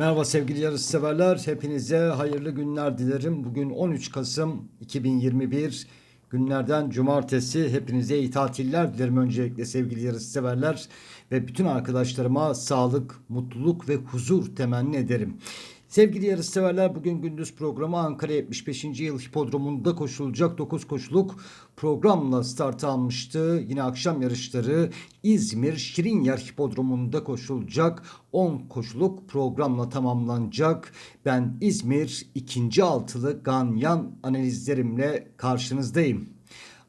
Merhaba sevgili yarış severler. Hepinize hayırlı günler dilerim. Bugün 13 Kasım 2021 günlerden cumartesi. Hepinize iyi tatiller dilerim öncelikle sevgili yarış severler ve bütün arkadaşlarıma sağlık, mutluluk ve huzur temenni ederim. Sevgili yarışseverler bugün gündüz programı Ankara 75. yıl hipodromunda koşulacak 9 koşuluk programla start almıştı. Yine akşam yarışları İzmir Şirinyer hipodromunda koşulacak 10 koşuluk programla tamamlanacak. Ben İzmir ikinci altılı Ganyan analizlerimle karşınızdayım.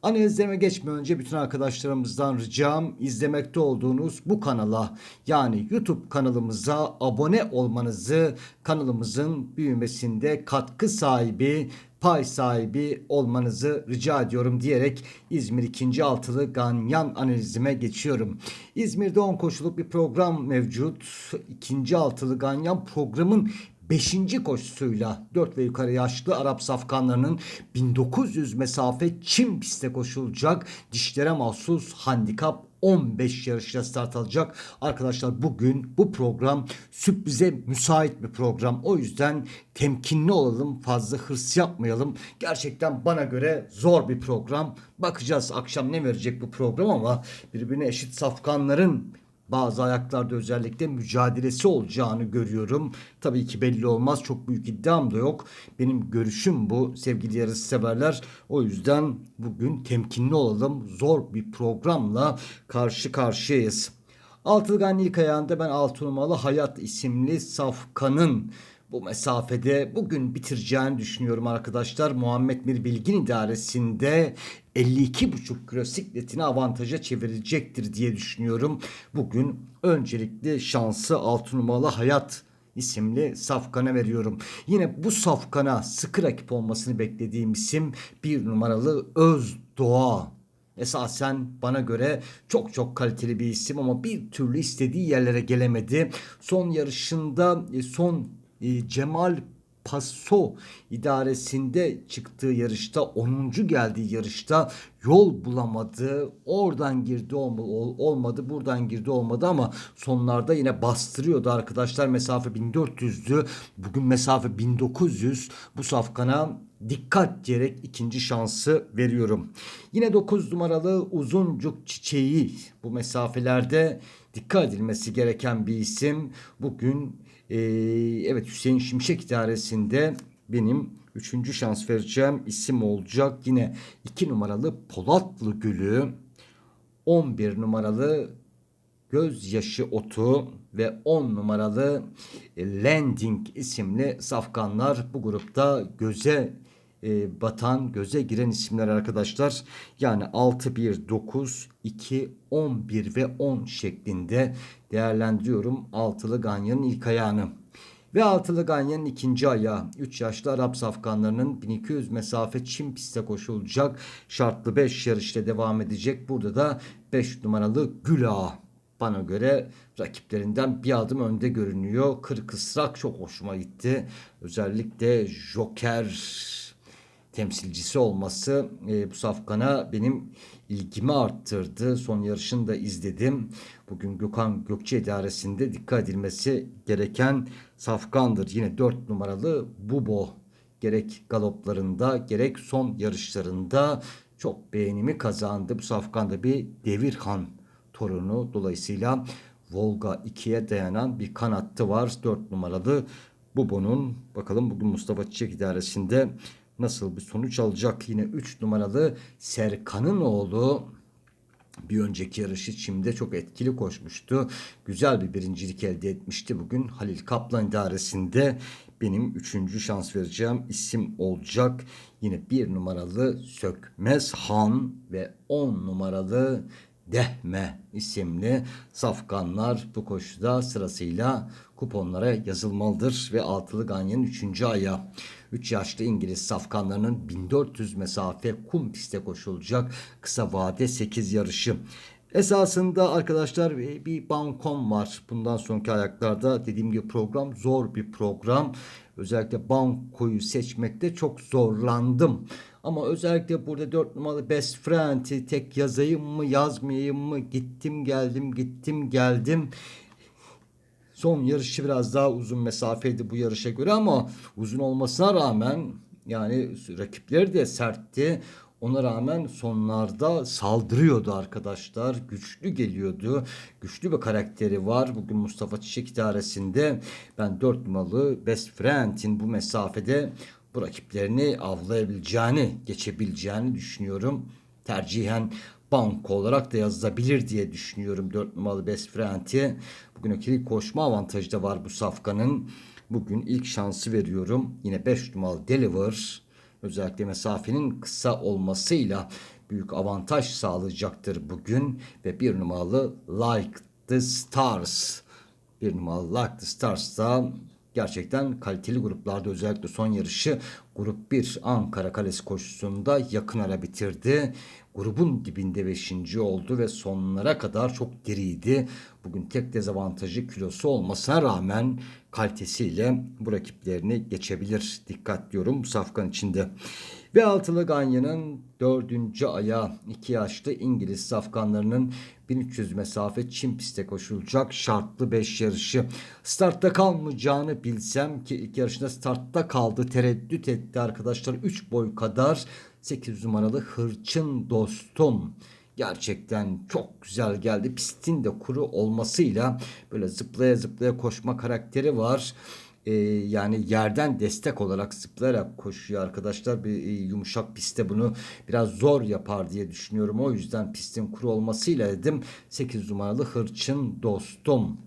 Analizlerime geçmeden önce bütün arkadaşlarımızdan ricam izlemekte olduğunuz bu kanala yani YouTube kanalımıza abone olmanızı kanalımızın büyümesinde katkı sahibi pay sahibi olmanızı rica ediyorum diyerek İzmir 2. altılı Ganyan analizime geçiyorum. İzmir'de 10 koşuluk bir program mevcut. 2. altılı Ganyan programın 5. koşusuyla 4 ve yukarı yaşlı Arap safkanlarının 1900 mesafe Çin pistte koşulacak dişlere mahsus handikap 15 yarışla start alacak. Arkadaşlar bugün bu program sürprize müsait bir program. O yüzden temkinli olalım, fazla hırs yapmayalım. Gerçekten bana göre zor bir program. Bakacağız akşam ne verecek bu program ama birbirine eşit safkanların bazı ayaklarda özellikle mücadelesi olacağını görüyorum. Tabii ki belli olmaz. Çok büyük iddiam da yok. Benim görüşüm bu sevgili yarış severler. O yüzden bugün temkinli olalım. Zor bir programla karşı karşıyayız. Altılgan ilk ayağında ben 6 numaralı Hayat isimli Safkan'ın bu mesafede bugün bitireceğini düşünüyorum arkadaşlar. Muhammed Mir Bilgin idaresinde 52,5 kilo sikletini avantaja çevirecektir diye düşünüyorum. Bugün öncelikli şansı 6 numaralı Hayat isimli safkana veriyorum. Yine bu safkana sıkı rakip olmasını beklediğim isim bir numaralı Öz Doğa. Esasen bana göre çok çok kaliteli bir isim ama bir türlü istediği yerlere gelemedi. Son yarışında e, son e, Cemal Paso idaresinde çıktığı yarışta 10. geldiği yarışta yol bulamadı. Oradan girdi olmadı, buradan girdi olmadı ama sonlarda yine bastırıyordu arkadaşlar. Mesafe 1400'dü. Bugün mesafe 1900. Bu safkana dikkat diyerek ikinci şansı veriyorum. Yine 9 numaralı uzuncuk çiçeği bu mesafelerde dikkat edilmesi gereken bir isim. Bugün ee, evet Hüseyin Şimşek idaresinde benim üçüncü şans vereceğim isim olacak. Yine iki numaralı Polatlı Gülü, 11 numaralı Gözyaşı Otu ve 10 numaralı Landing isimli safkanlar bu grupta göze e, batan, göze giren isimler arkadaşlar. Yani 6, 1, 9, 2, 11 ve 10 şeklinde değerlendiriyorum altılı ganyanın ilk ayağını. Ve altılı ganyanın ikinci ayağı 3 yaşlı Arap safkanlarının 1200 mesafe Çin pistte koşulacak şartlı 5 yarışta devam edecek. Burada da 5 numaralı Gül bana göre rakiplerinden bir adım önde görünüyor. Kırık ısrak çok hoşuma gitti. Özellikle Joker temsilcisi olması e, bu safkana benim ilgimi arttırdı. Son yarışını da izledim. Bugün Gökhan Gökçe idaresinde dikkat edilmesi gereken safkandır. Yine 4 numaralı Bubo gerek galoplarında gerek son yarışlarında çok beğenimi kazandı. Bu safkanda bir Devirhan torunu dolayısıyla Volga 2'ye dayanan bir kanattı var. 4 numaralı Bubo'nun bakalım bugün Mustafa Çiçek idaresinde nasıl bir sonuç alacak? Yine 3 numaralı Serkan'ın oğlu bir önceki yarışı Çim'de çok etkili koşmuştu. Güzel bir birincilik elde etmişti. Bugün Halil Kaplan idaresinde benim üçüncü şans vereceğim isim olacak. Yine bir numaralı Sökmez Han ve on numaralı Dehme isimli safkanlar bu koşuda sırasıyla kuponlara yazılmalıdır ve altılı ganyanın 3. ayağı. 3 yaşlı İngiliz safkanlarının 1400 mesafe kum piste koşulacak kısa vade 8 yarışı. Esasında arkadaşlar bir bankom var. Bundan sonraki ayaklarda dediğim gibi program zor bir program. Özellikle bankoyu seçmekte çok zorlandım. Ama özellikle burada 4 numaralı best friend'i tek yazayım mı yazmayayım mı gittim geldim gittim geldim Son yarışı biraz daha uzun mesafeydi bu yarışa göre ama uzun olmasına rağmen yani rakipleri de sertti. Ona rağmen sonlarda saldırıyordu arkadaşlar. Güçlü geliyordu. Güçlü bir karakteri var. Bugün Mustafa Çiçek idaresinde ben 4 numaralı Best Friend'in bu mesafede bu rakiplerini avlayabileceğini, geçebileceğini düşünüyorum. Tercihen banko olarak da yazılabilir diye düşünüyorum 4 numaralı Best Friend'i. Bugün ikili koşma avantajı da var bu safkanın. Bugün ilk şansı veriyorum. Yine 5 numaralı Deliver özellikle mesafenin kısa olmasıyla büyük avantaj sağlayacaktır bugün ve bir numaralı Like the Stars bir numaralı Like the Stars da gerçekten kaliteli gruplarda özellikle son yarışı Grup 1 Ankara Kalesi koşusunda yakın ara bitirdi. Grubun dibinde 5. oldu ve sonlara kadar çok diriydi. Bugün tek dezavantajı kilosu olmasına rağmen kalitesiyle bu rakiplerini geçebilir. Dikkat diyorum bu safkan içinde. Ve altılı Ganya'nın dördüncü aya iki yaşlı İngiliz safkanlarının 1300 mesafe Çin pistte koşulacak şartlı 5 yarışı. Startta kalmayacağını bilsem ki ilk yarışında startta kaldı tereddüt etti arkadaşlar 3 boy kadar 8 numaralı Hırçın Dostum gerçekten çok güzel geldi. Pistin de kuru olmasıyla böyle zıplaya zıplaya koşma karakteri var. Ee, yani yerden destek olarak zıplayarak koşuyor arkadaşlar. Bir e, yumuşak pistte bunu biraz zor yapar diye düşünüyorum. O yüzden pistin kuru olmasıyla dedim 8 numaralı Hırçın Dostum.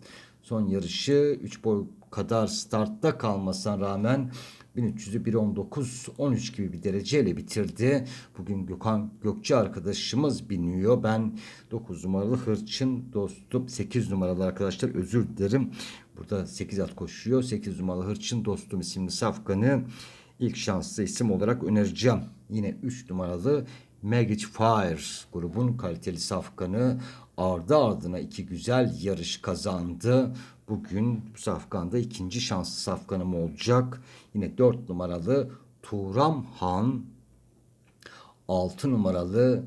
Son yarışı 3 boy kadar startta kalmasına rağmen 1300'ü 1.19 13 gibi bir dereceyle bitirdi. Bugün Gökhan Gökçe arkadaşımız biniyor. Ben 9 numaralı Hırçın dostum 8 numaralı arkadaşlar özür dilerim. Burada 8 at koşuyor. 8 numaralı Hırçın dostum isimli safkanı ilk şanslı isim olarak önereceğim. Yine 3 numaralı Magic Fire grubun kaliteli safkanı ardı ardına iki güzel yarış kazandı. Bugün bu safkanda ikinci şanslı safkanım olacak. Yine dört numaralı Turam Han, altı numaralı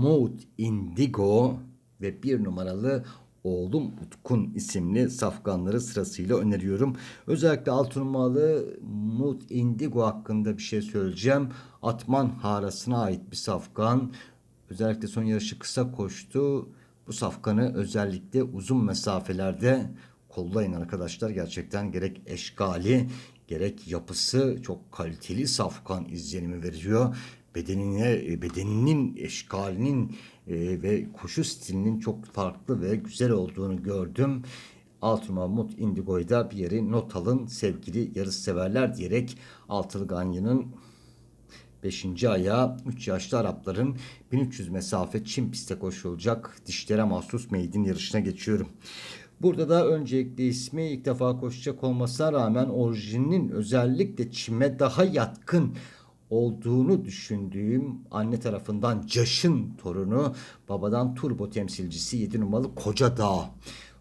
Mood Indigo ve bir numaralı Oğlum Utkun isimli safkanları sırasıyla öneriyorum. Özellikle altı numaralı Mood Indigo hakkında bir şey söyleyeceğim. Atman Harası'na ait bir safkan. Özellikle son yarışı kısa koştu. Bu safkanı özellikle uzun mesafelerde kollayın arkadaşlar. Gerçekten gerek eşgali gerek yapısı çok kaliteli safkan izlenimi veriyor. Bedenine, bedeninin eşkalinin e, ve koşu stilinin çok farklı ve güzel olduğunu gördüm. Altın Mahmut Indigo'yu da bir yeri not alın sevgili yarış severler diyerek Altılı Ganyan'ın 5. aya 3 yaşlı Arapların 1300 mesafe Çin pistte koşulacak dişlere mahsus meydin yarışına geçiyorum. Burada da öncelikle ismi ilk defa koşacak olmasına rağmen orijininin özellikle çime daha yatkın olduğunu düşündüğüm anne tarafından Caş'ın torunu babadan turbo temsilcisi 7 numaralı Koca Dağ.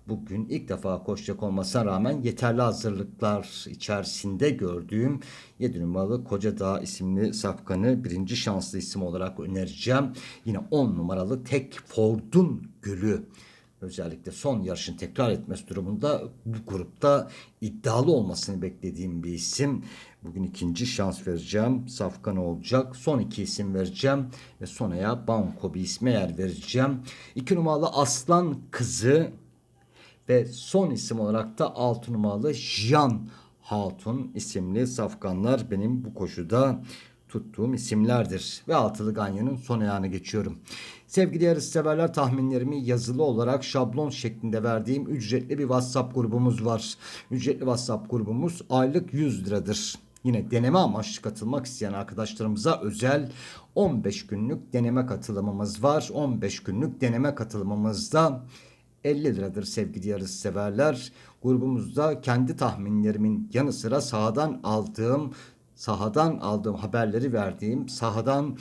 Bugün ilk defa koşacak olmasına rağmen yeterli hazırlıklar içerisinde gördüğüm 7 numaralı Koca Dağ isimli safkanı birinci şanslı isim olarak önereceğim. Yine 10 numaralı Tek Ford'un Gülü özellikle son yarışın tekrar etmesi durumunda bu grupta iddialı olmasını beklediğim bir isim. Bugün ikinci şans vereceğim. Safkan olacak. Son iki isim vereceğim. Ve sonaya Banko bir isme yer vereceğim. İki numaralı Aslan Kızı ve son isim olarak da 6 numaralı Jan Hatun isimli safkanlar benim bu koşuda tuttuğum isimlerdir. Ve altılı ganyanın son ayağına geçiyorum. Sevgili yarış severler tahminlerimi yazılı olarak şablon şeklinde verdiğim ücretli bir WhatsApp grubumuz var. Ücretli WhatsApp grubumuz aylık 100 liradır. Yine deneme amaçlı katılmak isteyen arkadaşlarımıza özel 15 günlük deneme katılımımız var. 15 günlük deneme katılımımızda 50 liradır sevgili yarış severler. Grubumuzda kendi tahminlerimin yanı sıra sahadan aldığım sahadan aldığım haberleri verdiğim sahadan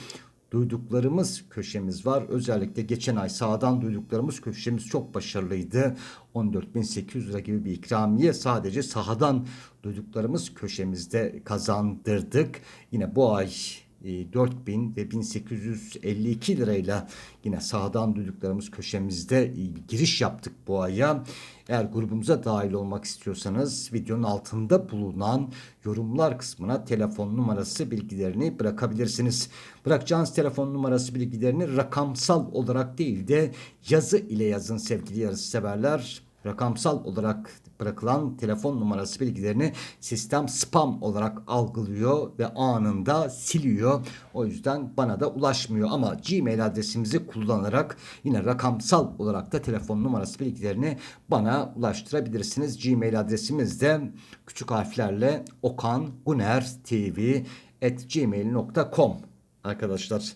duyduklarımız köşemiz var. Özellikle geçen ay sahadan duyduklarımız köşemiz çok başarılıydı. 14.800 lira gibi bir ikramiye sadece sahadan duyduklarımız köşemizde kazandırdık. Yine bu ay 4000 ve 1852 lirayla yine sağdan duyduklarımız köşemizde e, giriş yaptık bu aya. Eğer grubumuza dahil olmak istiyorsanız videonun altında bulunan yorumlar kısmına telefon numarası bilgilerini bırakabilirsiniz. Bırakacağınız telefon numarası bilgilerini rakamsal olarak değil de yazı ile yazın sevgili yarısı severler rakamsal olarak bırakılan telefon numarası bilgilerini sistem spam olarak algılıyor ve anında siliyor. O yüzden bana da ulaşmıyor ama Gmail adresimizi kullanarak yine rakamsal olarak da telefon numarası bilgilerini bana ulaştırabilirsiniz. Gmail adresimiz de küçük harflerle okan guner tv at gmail.com arkadaşlar.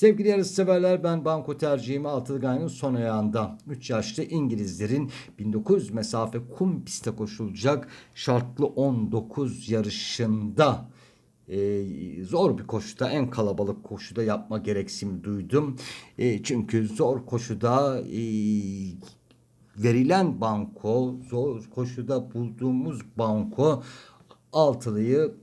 Sevgili yarış severler ben banko tercihimi Altılgay'ın son ayağında 3 yaşlı İngilizlerin 1900 mesafe kum pistte koşulacak şartlı 19 yarışında e, zor bir koşuda en kalabalık koşuda yapma gereksinimi duydum. E, çünkü zor koşuda e, verilen banko zor koşuda bulduğumuz banko altılıyı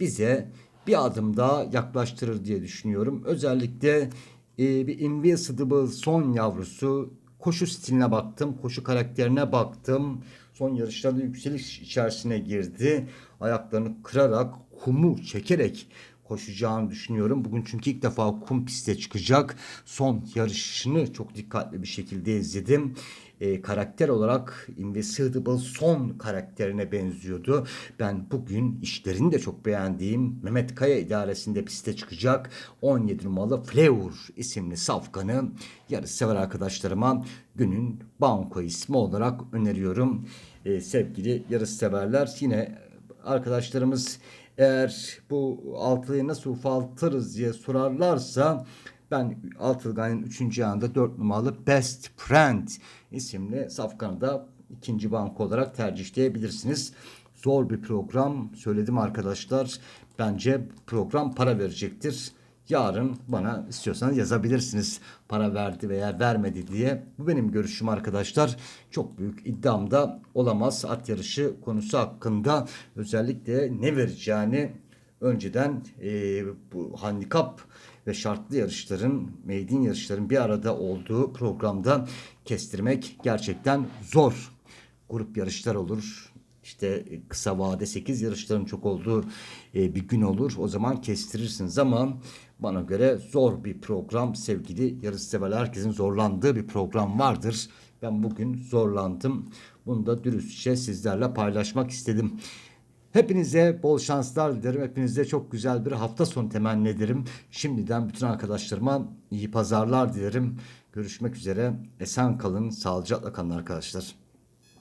bize bir adım daha yaklaştırır diye düşünüyorum. Özellikle e, bir Invincible son yavrusu koşu stiline baktım, koşu karakterine baktım. Son yarışlarda yükseliş içerisine girdi. Ayaklarını kırarak, kumu çekerek koşacağını düşünüyorum. Bugün çünkü ilk defa kum piste çıkacak. Son yarışını çok dikkatli bir şekilde izledim. E, karakter olarak Invisible son karakterine benziyordu. Ben bugün işlerini de çok beğendiğim Mehmet Kaya idaresinde piste çıkacak 17 numaralı Fleur isimli safkanı yarış sever arkadaşlarıma günün banko ismi olarak öneriyorum. E, sevgili yarış severler yine arkadaşlarımız eğer bu altıyı nasıl ufaltırız diye sorarlarsa ben Altılgay'ın 3. yanında 4 numaralı Best Friend isimli safkanı da ikinci banko olarak tercihleyebilirsiniz. Zor bir program söyledim arkadaşlar. Bence program para verecektir. Yarın bana istiyorsanız yazabilirsiniz. Para verdi veya vermedi diye. Bu benim görüşüm arkadaşlar. Çok büyük iddiam da olamaz. At yarışı konusu hakkında özellikle ne vereceğini önceden e, bu handikap ve şartlı yarışların, meydin yarışların bir arada olduğu programda kestirmek gerçekten zor. Grup yarışlar olur. İşte kısa vade 8 yarışların çok olduğu e, bir gün olur. O zaman kestirirsiniz ama bana göre zor bir program sevgili yarış severler. Herkesin zorlandığı bir program vardır. Ben bugün zorlandım. Bunu da dürüstçe sizlerle paylaşmak istedim. Hepinize bol şanslar dilerim. Hepinize çok güzel bir hafta sonu temenni ederim. Şimdiden bütün arkadaşlarıma iyi pazarlar dilerim. Görüşmek üzere. Esen kalın, sağlıcakla kalın arkadaşlar.